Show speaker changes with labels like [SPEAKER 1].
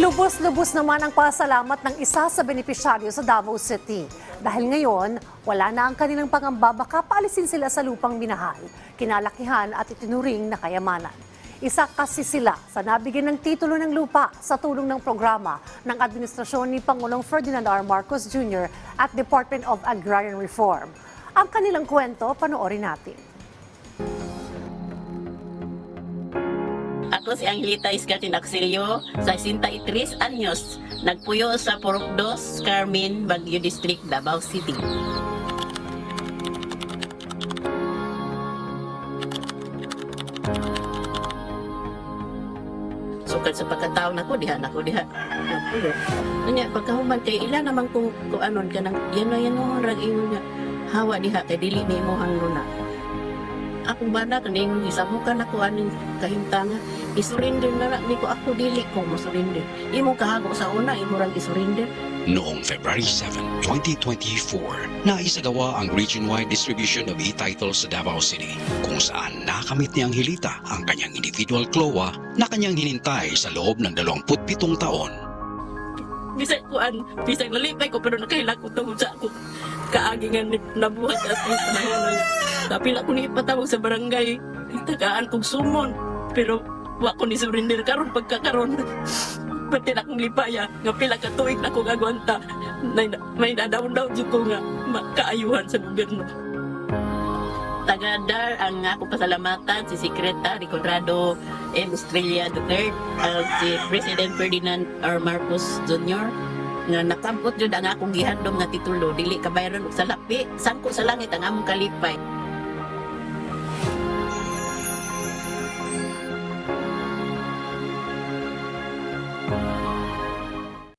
[SPEAKER 1] Lubos-lubos naman ang pasalamat ng isa sa benepisyaryo sa Davao City. Dahil ngayon, wala na ang kanilang pangamba baka paalisin sila sa lupang minahal, kinalakihan at itinuring na kayamanan. Isa kasi sila sa nabigyan ng titulo ng lupa sa tulong ng programa ng administrasyon ni Pangulong Ferdinand R. Marcos Jr. at Department of Agrarian Reform. Ang kanilang kwento, panoorin natin.
[SPEAKER 2] Ako si Angelita Iscatin Axilio, 63 anyos, nagpuyo sa Purok 2, Carmen, Baguio District, Davao City. Sukad sa pagkataon ako, diha na ako, diha. Nagpuyo. Kanya, pagkahuman kay ilan naman kung kuanon ka ng, yan na yan mo, rag ingon hawa diha, kay dili ni mo hangruna akong bana kaning isa mo ka nakuha ning kahintanga isurrender na lang ni ko ako dili ko mo surrender imo kahago sa una imo rang isurrender.
[SPEAKER 3] Noong February 7, 2024, naisagawa ang region-wide distribution of e-title sa Davao City kung saan nakamit ni Angelita ang kanyang individual CLOA na kanyang hinintay sa loob ng 27 taon.
[SPEAKER 2] bisag kuan bisag nalipay ko pero nakaila ko tungod sa ako. Kaagingan ni nabuhat at panahon kapila ko ni ipatawag sa barangay itagaan kong sumon pero wa ko ni surrender karon pagkakaron pati na akong lipaya nga pila ka tuig na ko gagwanta may, may nadaw-daw jud ko nga makaayuhan sa gobyerno tagadar ang ako pasalamatan si Secretary Conrado M. Estrella III at si President Ferdinand R. Marcos Jr. nga nakampot jud ang akong gihandom nga titulo dili kabayaran og salapi sangko sa langit ang among kalipay 음